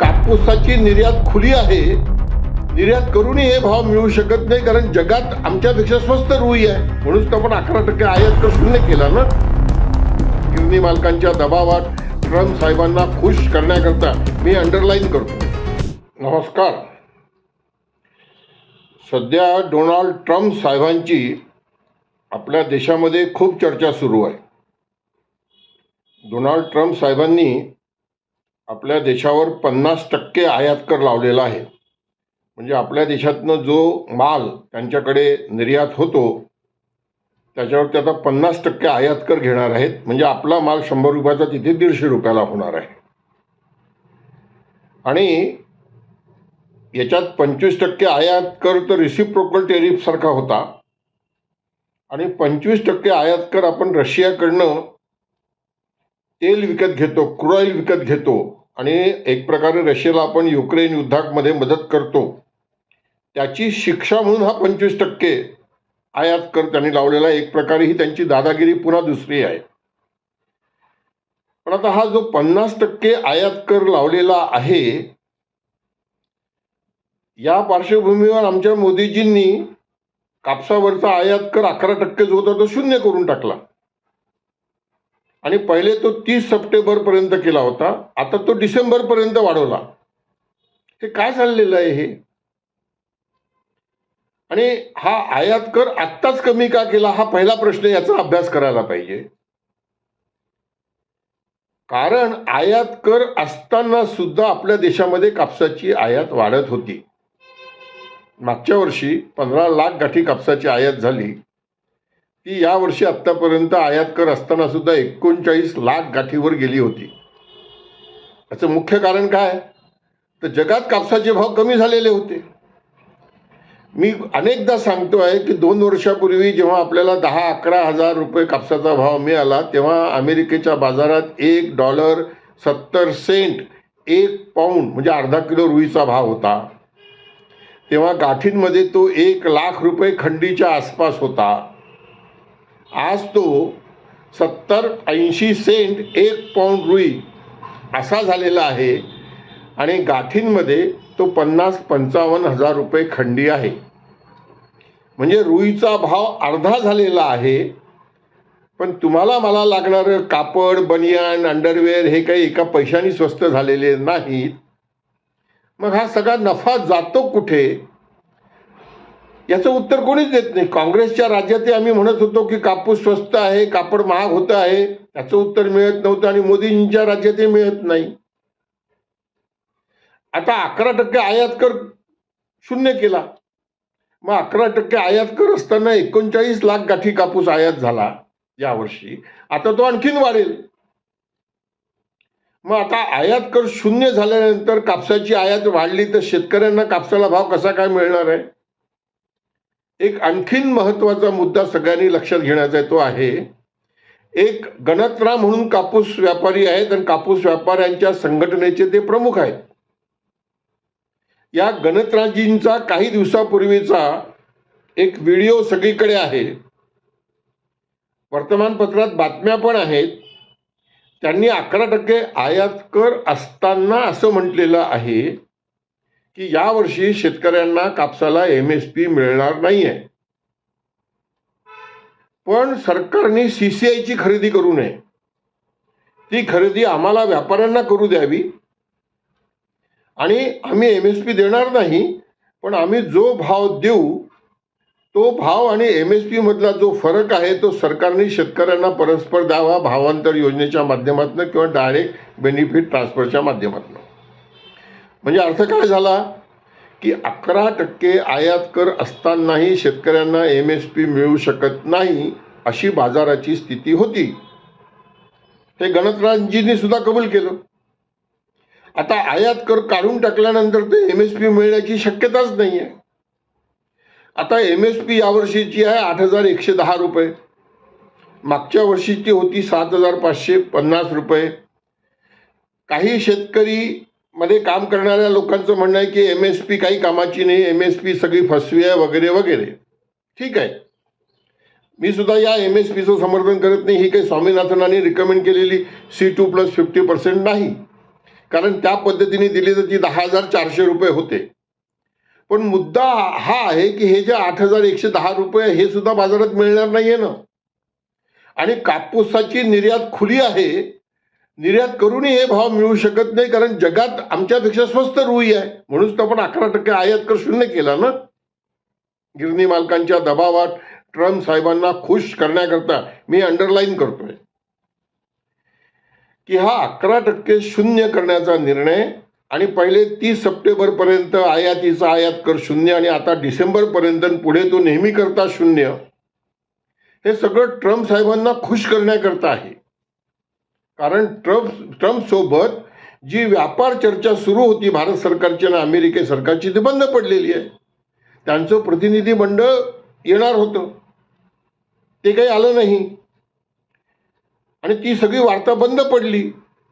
कापूसाची निर्यात खुली आहे. निर्यात करूनही हे भाव मिळू शकत नाही कारण जगात आमच्यापेक्षा स्वस्त रुई आहे. म्हणूनच तर आपण अकरा टक्के आयात कर शून्य केला ना. गिरणी मालकांच्या दबावात ट्रम्प साहेबांना खुश करण्याकरता मी अंडरलाईन करतो. नमस्कार. सध्या डोनाल्ड ट्रम्प साहेबांची आपल्या देशामध्ये खूप चर्चा सुरू आहे. डोनाल्ड ट्रम्प साहेबांनी आपल्या देशावर पन्नास टक्के आयात कर लावलेला आहे. म्हणजे आपल्या देशातनं जो माल त्यांच्याकडे निर्यात होतो त्याच्यावर ते आता पन्नास टक्के आयात कर घेणार आहेत. म्हणजे आपला माल शंभर रुपयाचा तिथे दीडशे रुपयाला होणार आहे. आणि याच्यात पंचवीस टक्के आयात कर तर रिसिप्रोकल टेरिफसारखा होता. आणि पंचवीस टक्के आयात कर आपण रशियाकडनं तेल विकत घेतो क्रुऑईल विकत घेतो. आणि एक प्रकारे रशियाला आपण युक्रेन युद्धामध्ये मदत करतो. त्याची शिक्षा म्हणून हा पंचवीस टक्के आयात कर त्यांनी लावलेला आहे. एक प्रकारे ही त्यांची दादागिरी पुन्हा दुसरी आहे. पण आता हा जो पन्नास टक्के आयात कर लावलेला आहे या पार्श्वभूमीवर आमच्या मोदीजींनी कापसावरचा आयात कर अकरा टक्के जो होता तो शून्य करून टाकला. आणि पहिले तो तीस सप्टेंबर पर्यंत केला होता. आता तो डिसेंबर पर्यंत वाढवला. हे काय चाललेलं आहे हे? आणि हा आयात कर आत्ताच कमी का केला? हा पहिला प्रश्न याचा अभ्यास करायला पाहिजे. कारण आयात कर असताना सुद्धा आपल्या देशामध्ये कापसाची आयात वाढत होती. मागच्या वर्षी पंधरा लाख गाठी कापसाची आयात झाली. ती यावर्षी आत्तापर्यंत आयात कर असताना सुद्धा एकोणचाळीस लाख गाठीवर गेली होती. याचं मुख्य कारण काय? तर जगात कापसाचे भाव कमी झालेले होते. मी अनेकदा सांगतो आहे की दोन वर्षापूर्वी जेव्हा आपल्याला दहा अकरा हजार रुपये कापसाचा भाव मिळाला तेव्हा अमेरिकेच्या बाजारात एक डॉलर सत्तर सेंट एक पाऊंड म्हणजे अर्धा किलो रुईचा भाव होता. तेव्हा गाठींमध्ये तो एक लाख रुपये खंडीच्या आसपास होता. आज तो सत्तर ऐंशी सेंट एक पाऊंड रुई असा झालेला आहे आणि गाठींमध्ये तो पन्नास पंचावन्न हजार रुपये खंडी आहे. म्हणजे रुईचा भाव अर्धा झालेला आहे. पण तुम्हाला मला लागणारं कापड बनियान अंडरवेअर हे काही एका पैशाने स्वस्त झालेले नाहीत. मग हा सगळा नफा जातो कुठे? याचं उत्तर कोणीच देत नाही. काँग्रेसच्या राज्यातही आम्ही म्हणत होतो की कापूस स्वस्त आहे कापड महाग होत आहे. त्याचं उत्तर मिळत नव्हतं आणि मोदींच्या राज्यातही मिळत नाही. आता अकरा टक्के आयात कर शून्य केला. मग अकरा टक्के आयात कर असताना एकोणचाळीस लाख गाठी कापूस आयात झाला यावर्षी. आता तो आणखीन वाढेल. मग आता आयात कर शून्य झाल्यानंतर कापसाची आयात वाढली तर शेतकऱ्यांना कापसाला भाव कसा काय मिळणार आहे? एक आणखीन महत्त्वाचा मुद्दा सगळ्यांनी लक्षात घेण्याचा तो आहे एक गणत्रा म्हणून कापूस व्यापारी आहेत आणि कापूस व्यापाऱ्यांच्या संघटनेचे ते प्रमुख आहेत. या गणतराजींचा काही दिवसापूर्वीचा एक व्हिडिओ सगळीकडे आहे. वर्तमानपत्रात बातम्या पण आहेत. त्यांनी अकरा टक्के आयात कर असताना असं म्हटलेलं आहे की यावर्षी शेतकऱ्यांना कापसाला एम एस पी मिळणार नाहीये. पण सरकारने सीसीआयची खरेदी करू नये. ती खरेदी आम्हाला व्यापाऱ्यांना करू द्यावी. आणि आम्ही एम एस पी देणार नाही पण आम्ही जो भाव देऊ तो भाव आणि एम एस पी मधला जो फरक आहे तो सरकारने शेतकऱ्यांना परस्पर द्यावा भावांतर योजनेच्या माध्यमातून किंवा डायरेक्ट बेनिफिट ट्रान्सफरच्या माध्यमातून. म्हणजे अर्थ काय झाला? की अकरा टक्के आयात कर असतानाही शेतकऱ्यांना एम एस पी मिळू शकत नाही अशी बाजाराची स्थिती होती. हे गणतराजींनी सुद्धा कबूल केलं. आता आयात कर काढून टाकल्यानंतर ते एम एस पी मिळण्याची शक्यताच नाही आहे आता एम एस पी यावर्षीची आहे आठ हजार एकशे दहा रुपये. मागच्या वर्षीची होती सात हजार पाचशे पन्नास रुपये. काही शेतकरी मध्ये काम करणाऱ्या लोकांचं म्हणणं आहे की एम एस पी काही कामाची नाही एम एस पी सगळी फसवी आहे वगैरे वगैरे. ठीक आहे. मी सुद्धा या एम एस पीचं समर्थन करत नाही. ही काही स्वामीनाथनाने रिकमेंड केलेली C two plus fifty percent नाही. कारण त्या पद्धतीने दिली तर ती दहा हजार चारशे रुपये होते. पण मुद्दा हा आहे की हे जे आठ हजार एकशे दहा रुपये हे सुद्धा बाजारात मिळणार नाही आहे ना. आणि कापूसाची निर्यात खुली आहे निर्यात करूनही हे भाव मिळू शकत नाही कारण जगात आमच्यापेक्षा स्वस्त रुई आहे. म्हणूनच तर आपण अकरा टक्के आयात कर शून्य केला ना. गिरणी मालकांच्या दबावात ट्रम्प साहेबांना खुश करण्याकरता मी अंडरलाईन करतोय. की हा अकरा टक्के शून्य करण्याचा निर्णय आणि पहिले तीस सप्टेंबर पर्यंत आयातीचा आयात कर शून्य आणि आता डिसेंबर पर्यंत पुढे तो नेहमी करता शून्य हे सगळं ट्रम्प साहेबांना खुश करण्याकरता आहे. कारण ट्रम्प ट्रम्पसोबत जी व्यापार चर्चा सुरू होती भारत सरकारची आणि अमेरिके सरकारची ती बंद पडलेली आहे. त्यांचं प्रतिनिधी मंडळ येणार होतं. ते काही आलं नाही. आणि ती सगळी वार्ता बंद पडली.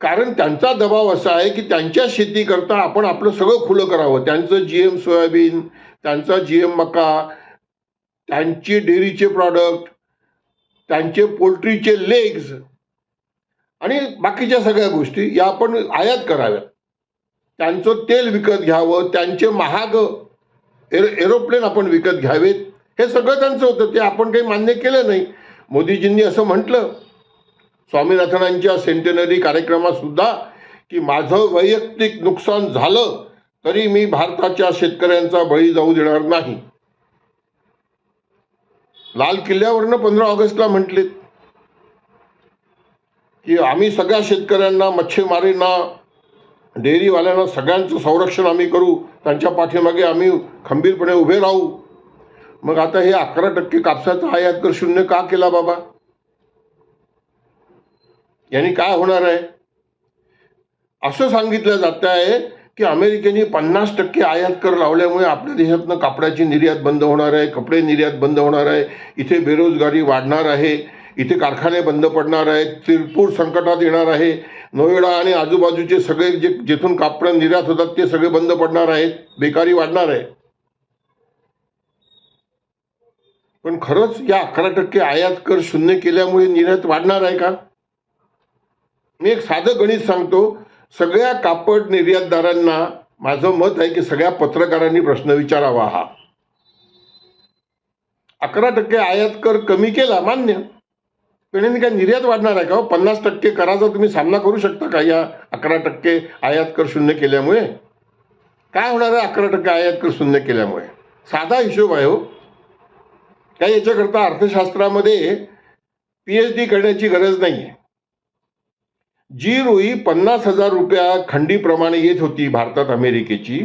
कारण त्यांचा दबाव असा आहे की त्यांच्या शेतीकरता आपण आपलं सगळं खुलं करावं. त्यांचं जी एम सोयाबीन त्यांचा जी एम मका त्यांची डेअरीचे प्रॉडक्ट त्यांचे पोल्ट्रीचे लेग्स आणि बाकीच्या सगळ्या गोष्टी या आपण आयात कराव्यात त्यांचं तेल विकत घ्यावं त्यांचे महाग एरो एरोप्लेन आपण विकत घ्यावेत. हे सगळं त्यांचं होतं ते आपण काही मान्य केलं नाही. मोदीजींनी असं म्हटलं. स्वामीनाथनांच्या सेंटेनरी कार्यक्रमात सुद्धा की माझं वैयक्तिक नुकसान झालं तरी मी भारताच्या शेतकऱ्यांचा बळी जाऊ देणार नाही. लाल किल्ल्यावरनं पंधरा ऑगस्टला म्हटलेत. की आम्ही सगळ्या शेतकऱ्यांना मच्छीमारींना डेअरीवाल्यांना सगळ्यांचं संरक्षण आम्ही करू त्यांच्या पाठीमागे आम्ही खंबीरपणे उभे राहू. मग आता हे अकरा टक्के कापसाचा आयात कर शून्य का केला बाबा? यांनी काय होणार आहे? असं सांगितलं जात आहे की अमेरिकेने पन्नास टक्के आयात कर लावल्यामुळे आपल्या देशातनं कापडाची निर्यात बंद होणार आहे कपडे निर्यात बंद होणार आहे इथे बेरोजगारी वाढणार आहे. इथे कारखाने बंद पडणार आहेत तिरपूर संकटात येणार आहे नोएडा आणि आजूबाजूचे सगळे जे जिथून कापड निर्यात होतात ते सगळे बंद पडणार आहेत बेकारी वाढणार आहे. पण खरंच या अकरा टक्के आयात कर शून्य केल्यामुळे निर्यात वाढणार आहे का? मी एक साधं गणित सांगतो सगळ्या कापड निर्यातदारांना माझं मत आहे की सगळ्या पत्रकारांनी प्रश्न विचारावा हा. अकरा टक्के आयात कर कमी केला मान्य. पण काय निर्यात वाढणार आहे का हो? पन्नास टक्के कराचा तुम्ही सामना करू शकता का या अकरा टक्के आयात कर शून्य केल्यामुळे? काय होणार आहे अकरा टक्के आयात कर शून्य केल्यामुळे? साधा हिशोब आहे हो. काय याच्याकरता अर्थशास्त्रामध्ये पी एच डी करण्याची गरज नाही आहे जी रुई पन्नास हजार रुपया खंडीप्रमाणे येत होती भारतात अमेरिकेची.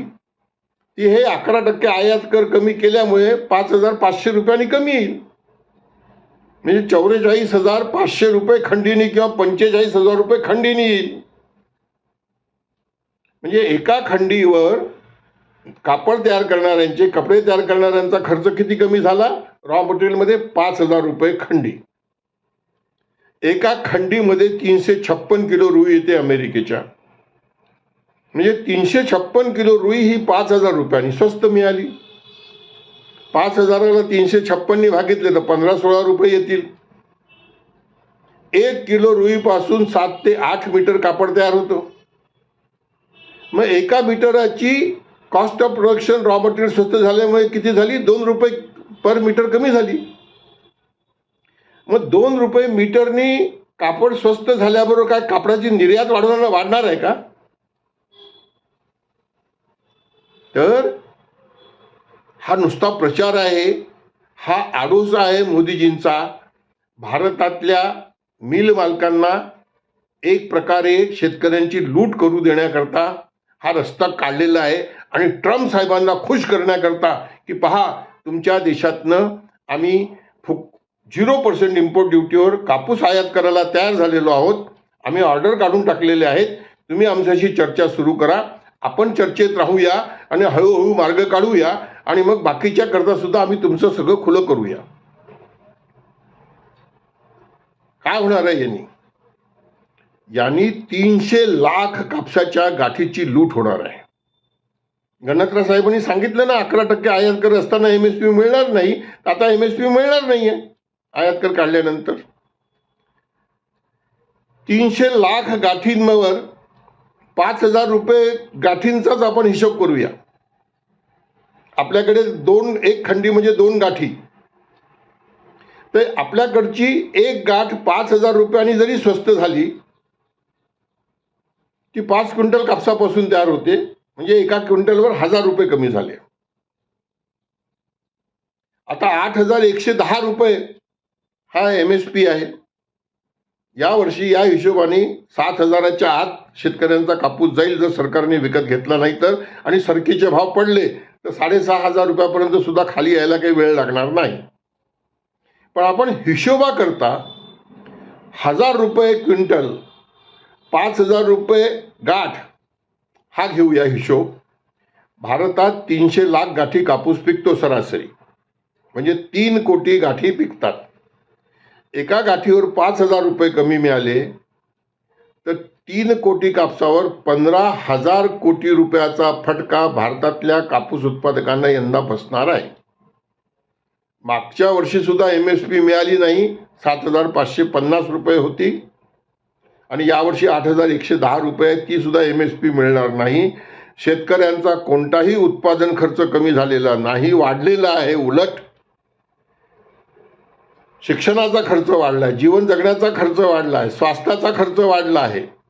ती हे अकरा टक्के आयात कर कमी केल्यामुळे पाच हजार पाचशे रुपयांनी कमी येईल. म्हणजे चौवेचाळीस हजार पाचशे रुपये खंडीनी किंवा पंचेचाळीस हजार रुपये खंडीनी येईल. म्हणजे एका खंडीवर कापड तयार करणाऱ्यांचे कपडे तयार करणाऱ्यांचा खर्च किती कमी झाला? रॉ मटेरियलमध्ये पाच हजार रुपये खंडी. एका खंडीमध्ये तीनशे छप्पन किलो रुई येते अमेरिकेच्या. म्हणजे तीनशे छप्पन किलो रुई ही पाच हजार रुपयांनी स्वस्त मिळाली. पाच हजाराला तीनशे छप्पननी भागितले तर पंधरा सोळा रुपये येतील. एक किलो रुईपासून सात ते आठ मीटर कापड तयार होतो. मग एका मीटराची cost of production raw material स्वस्त झाल्यामुळे किती झाली? दोन रुपये पर मीटर कमी झाली. मग दोन रुपये मीटरनी कापड स्वस्त झाल्याबरोबर काय कापडाची निर्यात वाढवणार वाढणार आहे का? तर हा नुसता प्रचार आहे हा आडोसा आहे मोदीजींचा. भारतातल्या मिल मालकांना एक प्रकारे शेतकऱ्यांची लूट करू देण्याकरता हा रस्ता काढलेला आहे आणि ट्रम्प साहेबांना खुश करण्याकरता की पहा तुमच्या देशातनं आम्ही फुक झिरो पर्सेंट इम्पोर्ट ड्युटीवर कापूस आयात करायला तयार झालेलो आहोत. आम्ही ऑर्डर काढून टाकलेले आहेत. तुम्ही आमच्याशी चर्चा सुरू करा. आपण चर्चेत राहूया आणि हळूहळू मार्ग काढूया. आणि मग बाकीच्या करता सुद्धा आम्ही तुमचं सगळं खुलं करूया. काय होणार आहे यांनी? यांनी तीनशे लाख कापसाच्या गाठीची लूट होणार आहे. गणत्रा साहेबांनी सांगितलं ना अकरा टक्के आयात कर असताना एम एस पी मिळणार नाही आता एम एस पी मिळणार नाहीये आयात कर काढल्यानंतर. तीनशे लाख गाठींवर पाच हजार रुपये गाठींचाच आपण हिशोब करूया. आपल्याकडे दोन एक खंडी म्हणजे दोन गाठी. तर आपल्याकडची एक गाठ पाच हजार रुपयांनी जरी स्वस्त झाली ती पाच क्विंटल कापसापासून तयार होते. म्हणजे एका क्विंटलवर हजार रुपये कमी झाले. आता आठ हजार एकशे दहा रुपये हा एम एस पी आहे. यावर्षी या हिशोबाने सात हजाराच्या आत शेतकऱ्यांचा कापूस जाईल जर सरकारने विकत घेतला नाही तर. आणि सरकीचे भाव पडले तर साडेसहा हजार रुपयापर्यंत सुद्धा खाली यायला काही वेळ लागणार नाही. पण आपण हिशोबाकरता हजार रुपये क्विंटल पाच हजार रुपये गाठ हा घेऊया हिशोब. भारतात तीनशे लाख गाठी कापूस पिकतो सरासरी. म्हणजे तीन कोटी गाठी पिकतात. एका गाठीवर पाच हजार रुपये कमी मिळाले तर तीन कोटी कापसावर पंधरा हजार कोटी रुपयाचा फटका भारतातल्या कापूस उत्पादकांना यंदा बसणार आहे. मागच्या वर्षी सुद्धा एम एस पी मिळाली नाही सात हजार पाचशे पन्नास रुपये होती. आणि यावर्षी आठ हजार एकशे दहा रुपये ती सुद्धा एम एस पी मिळणार नाही. शेतकऱ्यांचा कोणताही उत्पादन खर्च कमी झालेला नाही वाढलेला आहे उलट. शिक्षणाचा खर्च वाढला आहे जीवन जगण्याचा खर्च वाढला आहे स्वास्थ्याचा खर्च वाढला आहे.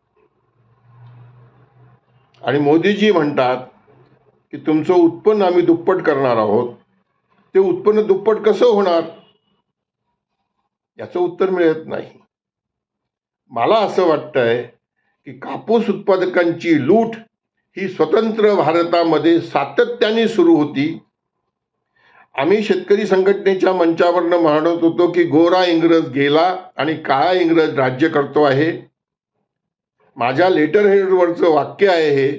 आणि मोदीजी म्हणतात की तुमचं उत्पन्न आम्ही दुप्पट करणार आहोत. ते उत्पन्न दुप्पट कसं होणार? याचं उत्तर मिळत नाही. मला असं वाटतंय की कापूस उत्पादकांची लूट ही स्वतंत्र भारतामध्ये सातत्याने सुरू होती. आम्ही शेतकरी संघटनेच्या मंचावरनं म्हणत होतो की गोरा इंग्रज गेला आणि काळा इंग्रज राज्य करतो आहे. माझ्या लेटर हेडवरचं वाक्य आहे हे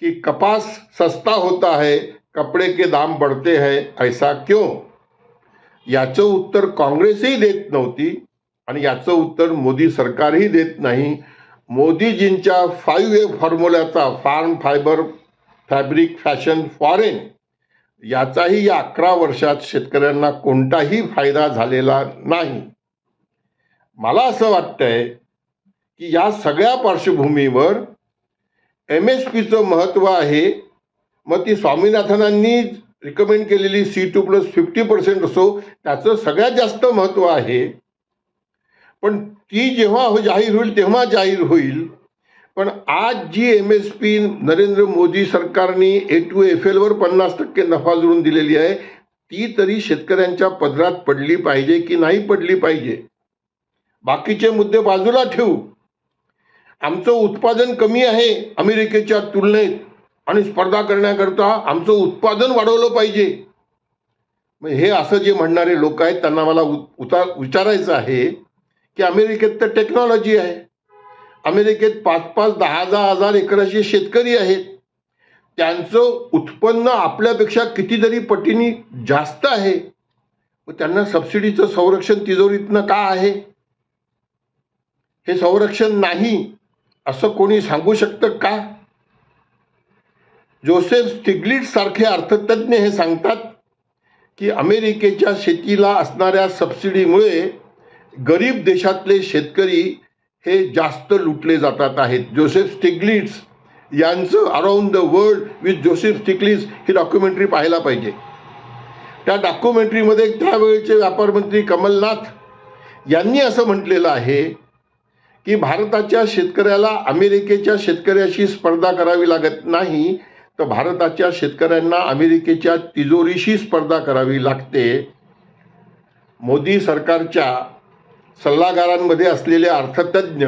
की कपास सस्ता होता है कपडे के दाम बढ़ते हैं ऐसा क्यों? याचं उत्तर काँग्रेसही देत नव्हती आणि याचं उत्तर मोदी सरकारही देत नाही. मोदीजींच्या five A फॉर्म्युल्याचा farm fibre fabric fashion foreign याचाही या अकरा वर्षात शेतकऱ्यांना कोणताही फायदा झालेला नाही. मला असं वाटतंय की या सगळ्या पार्श्वभूमीवर एम एस पीचं महत्त्व आहे. मग ती स्वामीनाथनांनी रिकमेंड केलेली C two plus fifty percent असो त्याचं सगळ्यात जास्त महत्त्व आहे. पण ती जेव्हा हो- जाहीर होईल तेव्हा जाहीर होईल. पण आज जी M S P Narendra Modi सरकारने ए टू एफ एलवर पन्नास टक्के नफा जोडून दिलेली आहे ती तरी शेतकऱ्यांच्या पदरात पडली पाहिजे की नाही पडली पाहिजे? बाकीचे मुद्दे बाजूला ठेवू. आमचं उत्पादन कमी आहे अमेरिकेच्या तुलनेत आणि स्पर्धा करण्याकरता आमचं उत्पादन वाढवलं पाहिजे. मग हे असं जे म्हणणारे लोक आहेत त्यांना मला उ- उतार विचारायचं आहे की अमेरिकेत तर टेक्नॉलॉजी आहे. अमेरिकेत पाच पाच दहा दहा हजार एकराचे शेतकरी आहेत. त्यांचं उत्पन्न आपल्यापेक्षा कितीतरी पटीने जास्त आहे. व त्यांना सबसिडीचं संरक्षण तिजोरीतनं का आहे? हे संरक्षण नाही. असं कोणी सांगू शकतं का? जोसेफ स्टिग्लिट सारखे अर्थतज्ञ हे सांगतात की अमेरिकेच्या शेतीला असणाऱ्या सबसिडीमुळे गरीब देशातले शेतकरी हे जास्त लुटले जातात आहेत. जोसेफ स्टिग्लिट्स यांचं around the world with Joseph Stiglitz he documentary पाहायला पाहिजे. त्या डॉक्युमेंटरीमध्ये त्यावेळेचे व्यापारमंत्री कमलनाथ यांनी असं म्हटलेलं आहे की भारताच्या शेतकऱ्याला अमेरिकेच्या शेतकऱ्याशी स्पर्धा करावी लागत नाही तर भारताच्या शेतकऱ्यांना अमेरिकेच्या तिजोरीशी स्पर्धा करावी लागते. मोदी सरकारच्या सल्लागारांमध्ये असलेले अर्थतज्ञ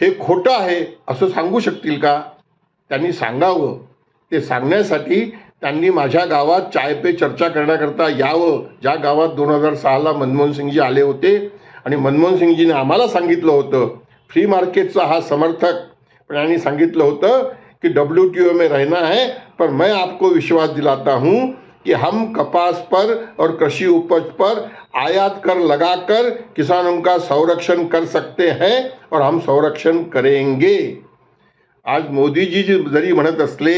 हे खोटं आहे असं सांगू शकतील का? त्यांनी सांगावं. ते सांगण्यासाठी त्यांनी माझ्या गावात चाय पे चर्चा करण्याकरता यावं. ज्या गावात दोन हजार सहाला मनमोहन सिंगजी आले होते आणि मनमोहन सिंगजीने आम्हाला सांगितलं होतं फ्री मार्केटचा हा समर्थक. पण यांनी सांगितलं होतं कि डब्ल्यू टी ओ में रहना है पर मैं आपको विश्वास दिलाता हूँ कि हम कपास पर और कृषी उपज पर आयात कर लगाकर किसानों का संरक्षण कर सकते हैं और हम संरक्षण करेंगे। आज मोदी जी जरी म्हणत असले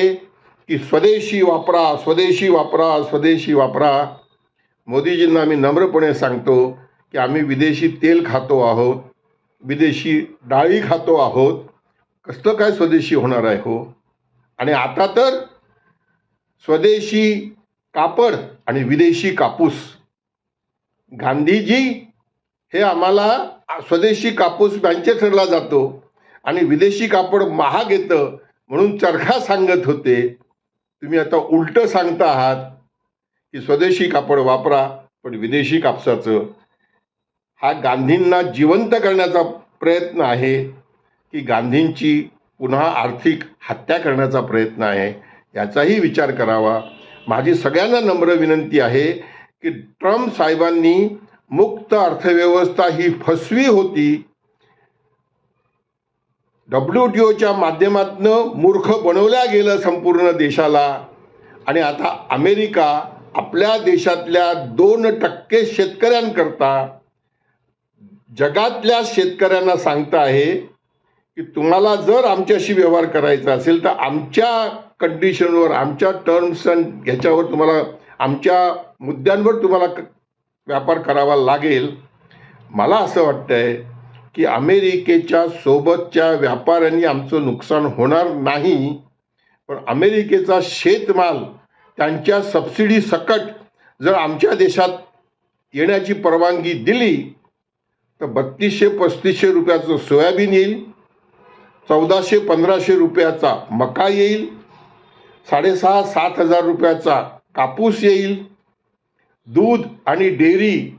की स्वदेशी वापरा स्वदेशी वापरा स्वदेशी वापरा. मोदीजींना आम्ही नम्रपणे सांगतो की आम्ही विदेशी तेल खातो आहोत विदेशी डाळी खातो आहोत. कसलं काय स्वदेशी होणार आहे हो? आणि आता तर स्वदेशी कापड आणि विदेशी कापूस. गांधीजी हे आम्हाला स्वदेशी कापूस मॅन्चेस्टरला जातो आणि विदेशी कापड महाग येतं म्हणून चरखा सांगत होते. तुम्ही आता उलटं सांगता आहात की स्वदेशी कापड वापरा पण विदेशी कापसाचं हा गांधींना जिवंत करण्याचा प्रयत्न आहे की गांधींची पुन्हा आर्थिक हत्या करण्याचा प्रयत्न आहे याचाही विचार करावा. माझी सगळ्यांना नम्र विनंती आहे की ट्रम्प साहेबांनी मुक्त अर्थव्यवस्था ही फसवी होती. डब्ल्यू टी ओच्या माध्यमातनं मूर्ख बनवल्या गेलं संपूर्ण देशाला. आणि आता अमेरिका आपल्या देशातल्या दोन टक्के शेतकऱ्यांकरता जगातल्या शेतकऱ्यांना सांगता आहे की तुम्हाला जर आमच्याशी व्यवहार करायचा असेल तर आमच्या कंडिशनवर आमच्या टर्म्स अँड ह्याच्यावर तुम्हाला आमच्या मुद्द्यांवर तुम्हाला क- व्यापार करावा लागेल. मला असं वाटतंय की अमेरिकेच्या सोबतच्या व्यापाऱ्यांनी आमचं नुकसान होणार नाही पण अमेरिकेचा शेतमाल त्यांच्या सबसिडी सकट जर आमच्या देशात येण्याची परवानगी दिली तर बत्तीसशे पस्तीसशे रुपयाचं सोयाबीन येईल. चौदाशे पंधराशे रुपयाचा मका येईल. साडेसहा सात हजार रुपयाचा कापूस येईल. दूध आणि डेअरी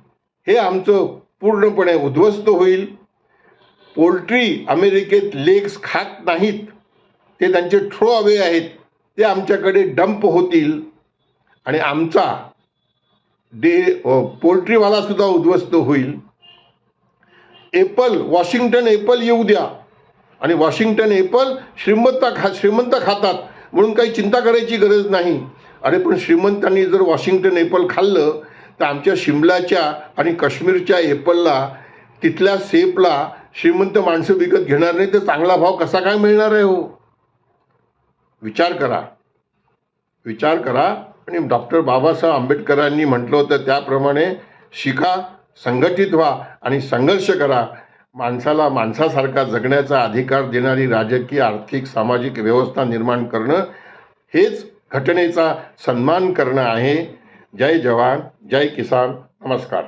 हे आमचं पूर्णपणे उद्ध्वस्त होईल. पोल्ट्री अमेरिकेत लेग्स खात नाहीत. ते त्यांचे थ्रो अवे आहेत. ते आमच्याकडे डंप होतील. आणि आमचा डे पोल्ट्रीवालासुद्धा उद्ध्वस्त होईल. एपल वॉशिंग्टन एपल येऊ द्या. आणि वॉशिंग्टन एपल श्रीमंत खा श्रीमंत खातात म्हणून काही चिंता करायची गरज नाही. अरे पण श्रीमंतांनी जर वॉशिंग्टन एपल खाल्लं तर आमच्या शिमलाच्या आणि काश्मीरच्या एपलला तिथल्या सेपला श्रीमंत माणसं विकत घेणार नाही तर चांगला भाव कसा काय मिळणार आहे हो? विचार करा. विचार करा. आणि डॉक्टर बाबासाहेब आंबेडकरांनी म्हटलं होतं त्याप्रमाणे शिका संघटित व्हा आणि संघर्ष करा. माणसाला माणसासारखा जगण्याचा अधिकार देणारी राजकीय आर्थिक सामाजिक व्यवस्था निर्माण करणं हेच घटनेचा सन्मान करणं आहे. जय जवान जय किसान. नमस्कार.